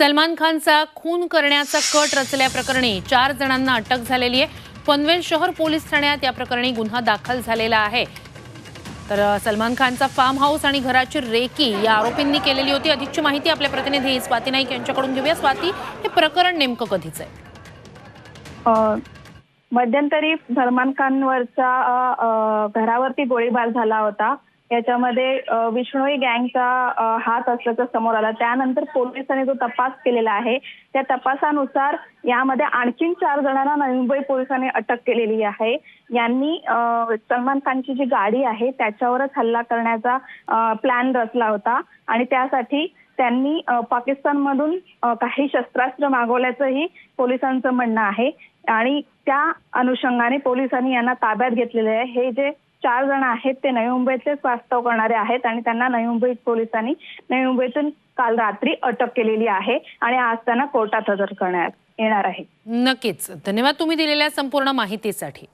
सलमान खानचा खून करण्याचा कट रचल्याप्रकरणी चार जणांना अटक झालेली आहे. पनवेल शहर पोलीस ठाण्यात या प्रकरणी गुन्हा दाखल झालेला आहे. तर सलमान खानचा फार्म हाऊस आणि घराची रेकी या आरोपींनी केलेली होती. अधिकची माहिती आपल्या प्रतिनिधी स्वाती नाईक यांच्याकडून घेऊया. स्वाती हे प्रकरण नेमकं कधीच आहे? मध्यंतरी सलमान खानवरच्या घरावरती गोळीबार झाला होता. याच्यामध्ये विष्णोई गँगचा हात असल्याचं समोर आला. त्यानंतर पोलिसांनी जो तपास केलेला आहे त्या तपासानुसार यामध्ये आणखीन चार जणांना मुंबई पोलिसांनी अटक केलेली आहे. यांनी सलमान खानची जी गाडी आहे त्याच्यावरच हल्ला करण्याचा प्लॅन रचला होता. आणि त्यासाठी त्यांनी पाकिस्तानमधून काही शस्त्रास्त्र मागवल्याचंही पोलिसांचं म्हणणं आहे. आणि त्या अनुषंगाने पोलिसांनी यांना ताब्यात घेतलेले आहे. हे जे चार जण आहेत ते नवी मुंबईतलेच वास्तव करणारे आहेत आणि त्यांना नवी मुंबई पोलिसांनी नवी मुंबईतून काल रात्री अटक केलेली आहे आणि आज त्यांना कोर्टात हजर करण्यात येणार आहे. नक्कीच. धन्यवाद तुम्ही दिलेल्या संपूर्ण माहितीसाठी.